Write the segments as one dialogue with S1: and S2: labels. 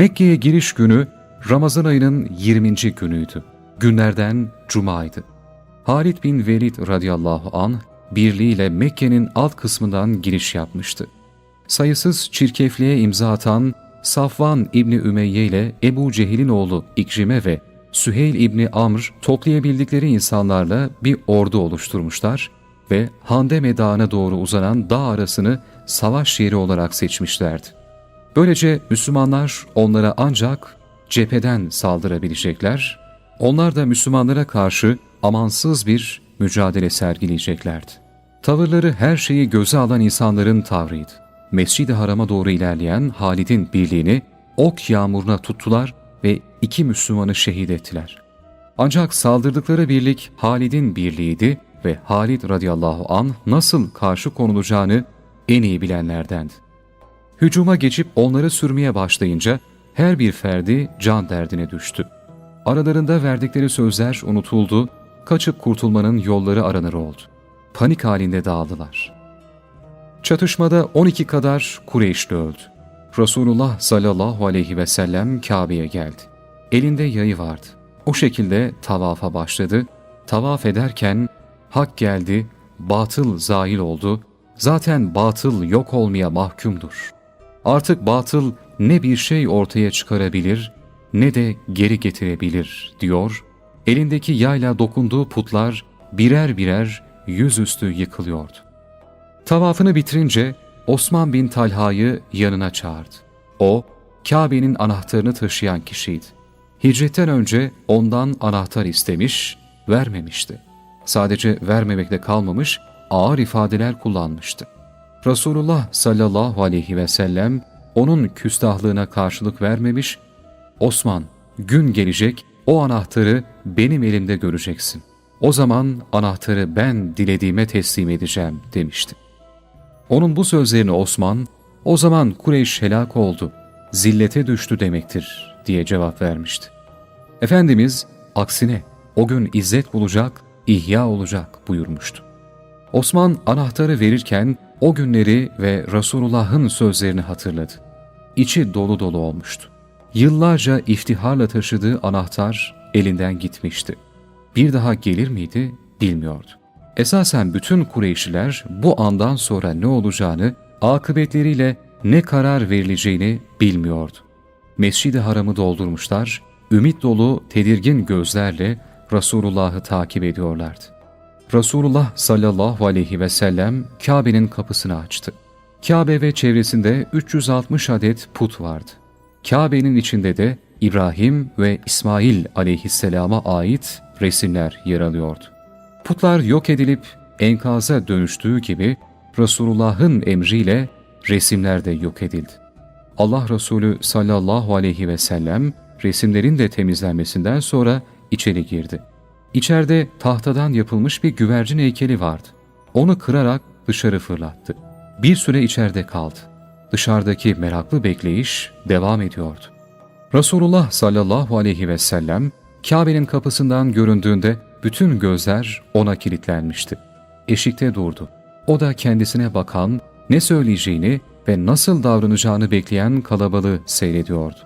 S1: Mekke'ye giriş günü Ramazan ayının 20. günüydü. Günlerden cumaydı. Halid bin Velid radıyallahu an birliğiyle Mekke'nin alt kısmından giriş yapmıştı. Sayısız çirkefliğe imza atan Safvan İbni Ümeyye ile Ebu Cehil'in oğlu İkrime ve Süheyl İbni Amr toplayabildikleri insanlarla bir ordu oluşturmuşlar ve Handeme Dağı'na doğru uzanan dağ arasını savaş yeri olarak seçmişlerdi. Böylece Müslümanlar onlara ancak cepheden saldırabilecekler, onlar da Müslümanlara karşı amansız bir mücadele sergileyeceklerdi. Tavırları her şeyi göze alan insanların tavrıydı. Mescid-i Haram'a doğru ilerleyen Halid'in birliğini ok yağmuruna tuttular ve iki Müslümanı şehit ettiler. Ancak saldırdıkları birlik Halid'in birliğiydi ve Halid radıyallahu an nasıl karşı konulacağını en iyi bilenlerdendi. Hücuma geçip onları sürmeye başlayınca her bir ferdi can derdine düştü. Aralarında verdikleri sözler unutuldu, kaçıp kurtulmanın yolları aranır oldu. Panik halinde dağıldılar. Çatışmada 12 kadar Kureyşli öldü. Resulullah sallallahu aleyhi ve sellem Kabe'ye geldi. Elinde yayı vardı. O şekilde tavafa başladı. Tavaf ederken hak geldi, batıl zahil oldu. Zaten batıl yok olmaya mahkumdur. Artık batıl ne bir şey ortaya çıkarabilir ne de geri getirebilir diyor. Elindeki yayla dokunduğu putlar birer birer yüzüstü yıkılıyordu. Tavafını bitirince Osman bin Talha'yı yanına çağırdı. O, Kabe'nin anahtarını taşıyan kişiydi. Hicretten önce ondan anahtar istemiş, vermemişti. Sadece vermemekle kalmamış, ağır ifadeler kullanmıştı. Resulullah sallallahu aleyhi ve sellem onun küstahlığına karşılık vermemiş, Osman gün gelecek o anahtarı benim elimde göreceksin. O zaman anahtarı ben dilediğime teslim edeceğim demişti. Onun bu sözlerini Osman, o zaman Kureyş helak oldu, zillete düştü demektir diye cevap vermişti. Efendimiz aksine o gün izzet bulacak, ihya olacak buyurmuştu. Osman anahtarı verirken o günleri ve Resulullah'ın sözlerini hatırladı. İçi dolu dolu olmuştu. Yıllarca iftiharla taşıdığı anahtar elinden gitmişti. Bir daha gelir miydi bilmiyordu. Esasen bütün Kureyşliler bu andan sonra ne olacağını, akıbetleriyle ne karar verileceğini bilmiyordu. Mescid-i Haram'ı doldurmuşlar, ümit dolu tedirgin gözlerle Resulullah'ı takip ediyorlardı. Resulullah sallallahu aleyhi ve sellem Kabe'nin kapısını açtı. Kabe ve çevresinde 360 adet put vardı. Kabe'nin içinde de İbrahim ve İsmail aleyhisselama ait resimler yer alıyordu. Putlar yok edilip enkaza dönüştüğü gibi Resulullah'ın emriyle resimler de yok edildi. Allah Resulü sallallahu aleyhi ve sellem resimlerin de temizlenmesinden sonra içeri girdi. İçeride tahtadan yapılmış bir güvercin heykeli vardı. Onu kırarak dışarı fırlattı. Bir süre içeride kaldı. Dışarıdaki meraklı bekleyiş devam ediyordu. Resulullah sallallahu aleyhi ve sellem Kabe'nin kapısından göründüğünde bütün gözler ona kilitlenmişti. Eşikte durdu. O da kendisine bakan, ne söyleyeceğini ve nasıl davranacağını bekleyen kalabalığı seyrediyordu.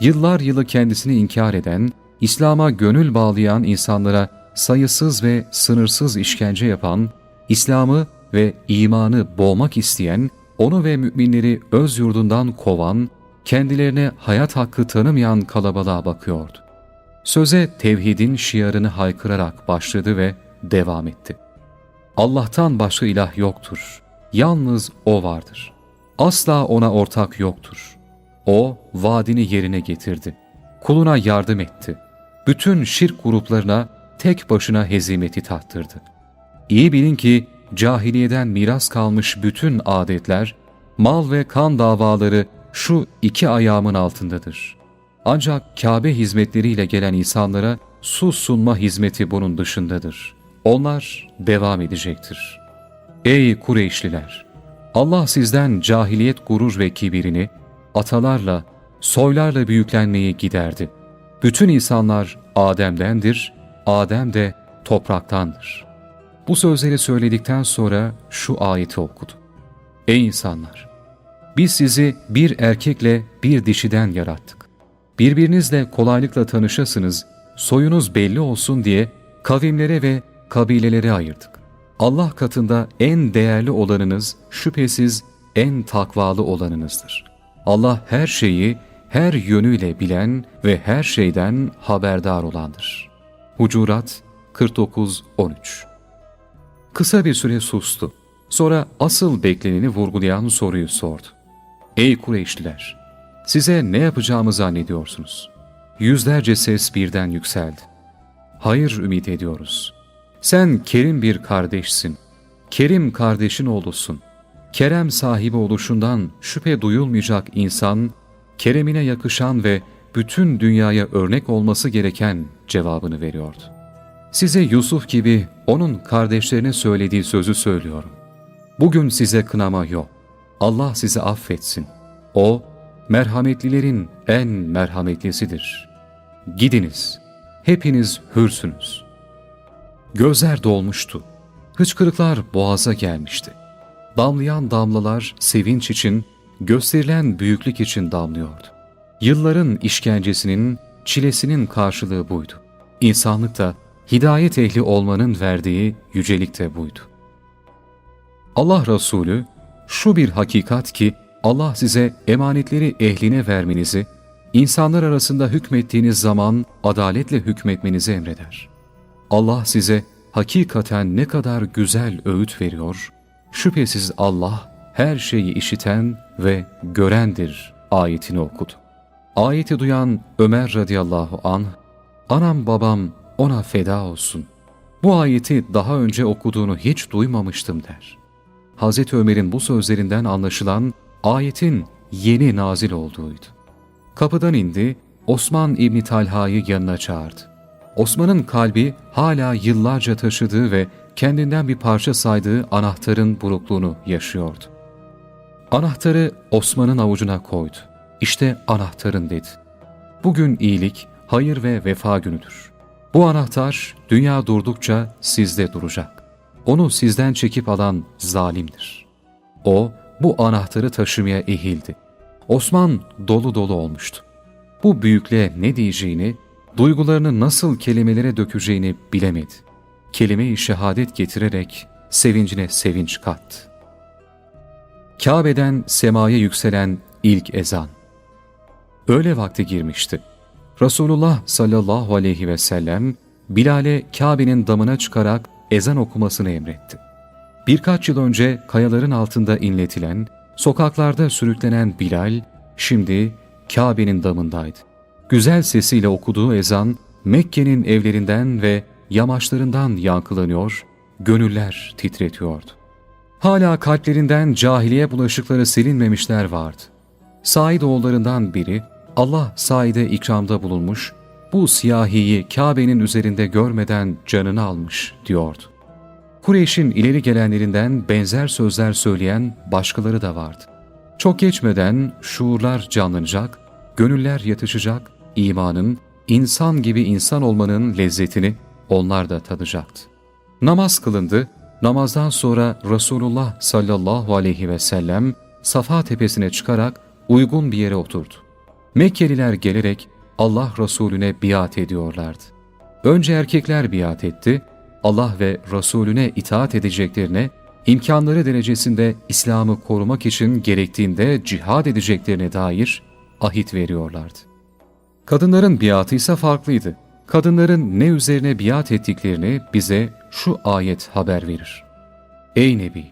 S1: Yıllar yılı kendisini inkar eden, İslam'a gönül bağlayan insanlara sayısız ve sınırsız işkence yapan, İslam'ı ve imanı boğmak isteyen, onu ve müminleri öz yurdundan kovan, kendilerine hayat hakkı tanımayan kalabalığa bakıyordu. Söze tevhidin şiarını haykırarak başladı ve devam etti. Allah'tan başka ilah yoktur. Yalnız O vardır. Asla ona ortak yoktur. O vaadini yerine getirdi. Kuluna yardım etti. Bütün şirk gruplarına tek başına hezimeti tattırdı. İyi bilin ki cahiliyeden miras kalmış bütün adetler, mal ve kan davaları şu iki ayağımın altındadır. Ancak Kabe hizmetleriyle gelen insanlara su sunma hizmeti bunun dışındadır. Onlar devam edecektir. Ey Kureyşliler! Allah sizden cahiliyet gurur ve kibirini, atalarla, soylarla büyüklenmeyi giderdi. Bütün insanlar Adem'dendir, Adem de topraktandır. Bu sözleri söyledikten sonra şu ayeti okudu. Ey insanlar! Biz sizi bir erkekle bir dişiden yarattık. birbirinizle kolaylıkla tanışasınız, soyunuz belli olsun diye kavimlere ve kabilelere ayırdık. Allah katında en değerli olanınız şüphesiz en takvalı olanınızdır. Allah her şeyi her yönüyle bilen ve her şeyden haberdar olandır. Hucurat 49-13 Kısa bir süre sustu. Sonra asıl bekleneni vurgulayan soruyu sordu. Ey Kureyşliler! Size ne yapacağımı zannediyorsunuz? Yüzlerce ses birden yükseldi. Hayır ümit ediyoruz. Sen kerim bir kardeşsin. Kerim kardeşin oğlusun. Kerem sahibi oluşundan şüphe duyulmayacak insan, keremine yakışan ve bütün dünyaya örnek olması gereken cevabını veriyordu. Size Yusuf gibi onun kardeşlerine söylediği sözü söylüyorum. Bugün size kınama yok. Allah sizi affetsin. O, merhametlilerin en merhametlisidir. Gidiniz, hepiniz hürsünüz. Gözler dolmuştu. Hıçkırıklar boğaza gelmişti. Damlayan damlalar sevinç için, gösterilen büyüklük için damlıyordu. Yılların işkencesinin, çilesinin karşılığı buydu. İnsanlık da hidayet ehli olmanın verdiği yücelik de buydu. Allah Resulü şu bir hakikat ki Allah size emanetleri ehline vermenizi, insanlar arasında hükmettiğiniz zaman adaletle hükmetmenizi emreder. Allah size hakikaten ne kadar güzel öğüt veriyor, şüphesiz Allah her şeyi işiten ve görendir ayetini okudu. Ayeti duyan Ömer radıyallahu anh, anam babam ona feda olsun. Bu ayeti daha önce okuduğunu hiç duymamıştım der. Hazreti Ömer'in bu sözlerinden anlaşılan ayetin yeni nazil olduğuydu. Kapıdan indi, Osman İbni Talha'yı yanına çağırdı. Osman'ın kalbi hala yıllarca taşıdığı ve kendinden bir parça saydığı anahtarın burukluğunu yaşıyordu. Anahtarı Osman'ın avucuna koydu. İşte anahtarın dedi. Bugün iyilik, hayır ve vefa günüdür. Bu anahtar dünya durdukça sizde duracak. Onu sizden çekip alan zalimdir. O bu anahtarı taşımaya ehildi. Osman dolu dolu olmuştu. Bu büyüklüğe ne diyeceğini, duygularını nasıl kelimelere dökeceğini bilemedi. Kelime-i şehadet getirerek sevincine sevinç kattı. Kabe'den semaya yükselen ilk ezan. Öğle vakti girmişti. Resulullah sallallahu aleyhi ve sellem Bilal'e Kabe'nin damına çıkarak ezan okumasını emretti. Birkaç yıl önce kayaların altında inletilen, sokaklarda sürüklenen Bilal, şimdi Kabe'nin damındaydı. Güzel sesiyle okuduğu ezan, Mekke'nin evlerinden ve yamaçlarından yankılanıyor, gönüller titretiyordu. Hala kalplerinden cahiliye bulaşıkları silinmemişler vardı. Said oğullarından biri, Allah Said'e ikramda bulunmuş, bu siyahiyi Kabe'nin üzerinde görmeden canını almış diyordu. Kureyş'in ileri gelenlerinden benzer sözler söyleyen başkaları da vardı. Çok geçmeden şuurlar canlanacak, gönüller yatışacak, imanın, insan gibi insan olmanın lezzetini onlar da tadacaktı. Namaz kılındı, namazdan sonra Resulullah sallallahu aleyhi ve sellem Safa tepesine çıkarak uygun bir yere oturdu. Mekkeliler gelerek Allah Resulüne biat ediyorlardı. Önce erkekler biat etti, Allah ve Resulüne itaat edeceklerine, imkanları derecesinde İslam'ı korumak için gerektiğinde cihad edeceklerine dair ahit veriyorlardı. Kadınların biatı ise farklıydı. Kadınların ne üzerine biat ettiklerini bize şu ayet haber verir. Ey Nebi!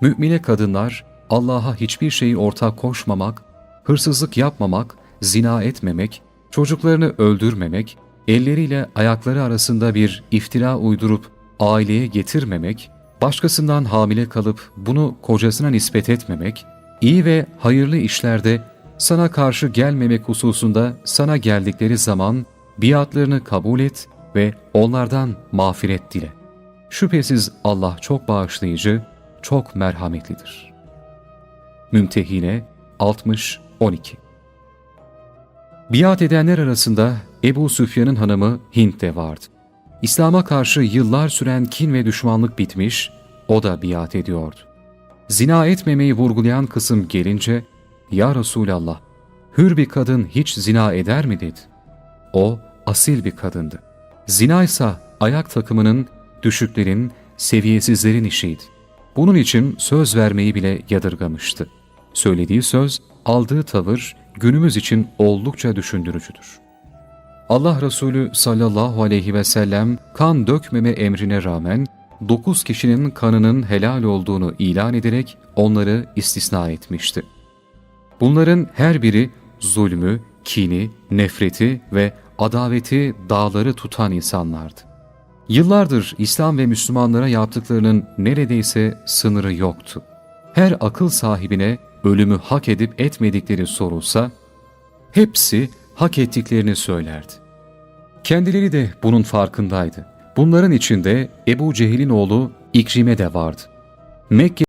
S1: Mümine kadınlar Allah'a hiçbir şeyi ortak koşmamak, hırsızlık yapmamak, zina etmemek, çocuklarını öldürmemek, elleriyle ayakları arasında bir iftira uydurup aileye getirmemek, başkasından hamile kalıp bunu kocasına nispet etmemek, iyi ve hayırlı işlerde sana karşı gelmemek hususunda sana geldikleri zaman biatlarını kabul et ve onlardan mağfiret dile. Şüphesiz Allah çok bağışlayıcı, çok merhametlidir. Mümtehine 60-12 Biat edenler arasında Ebu Süfyan'ın hanımı Hint de vardı. İslam'a karşı yıllar süren kin ve düşmanlık bitmiş, o da biat ediyordu. Zina etmemeyi vurgulayan kısım gelince, ''Ya Resulallah, hür bir kadın hiç zina eder mi dedi. O asil bir kadındı. Zina ise ayak takımının, düşüklerin, seviyesizlerin işiydi. Bunun için söz vermeyi bile yadırgamıştı. Söylediği söz, aldığı tavır günümüz için oldukça düşündürücüdür. Allah Resulü sallallahu aleyhi ve sellem kan dökmeme emrine rağmen 9 kişinin kanının helal olduğunu ilan ederek onları istisna etmişti. Bunların her biri zulmü, kini, nefreti ve adaveti dağları tutan insanlardı. Yıllardır İslam ve Müslümanlara yaptıklarının neredeyse sınırı yoktu. Her akıl sahibine ölümü hak edip etmedikleri sorulsa, hepsi hak ettiklerini söylerdi. Kendileri de bunun farkındaydı. Bunların içinde Ebu Cehil'in oğlu İkrime de vardı. Mekke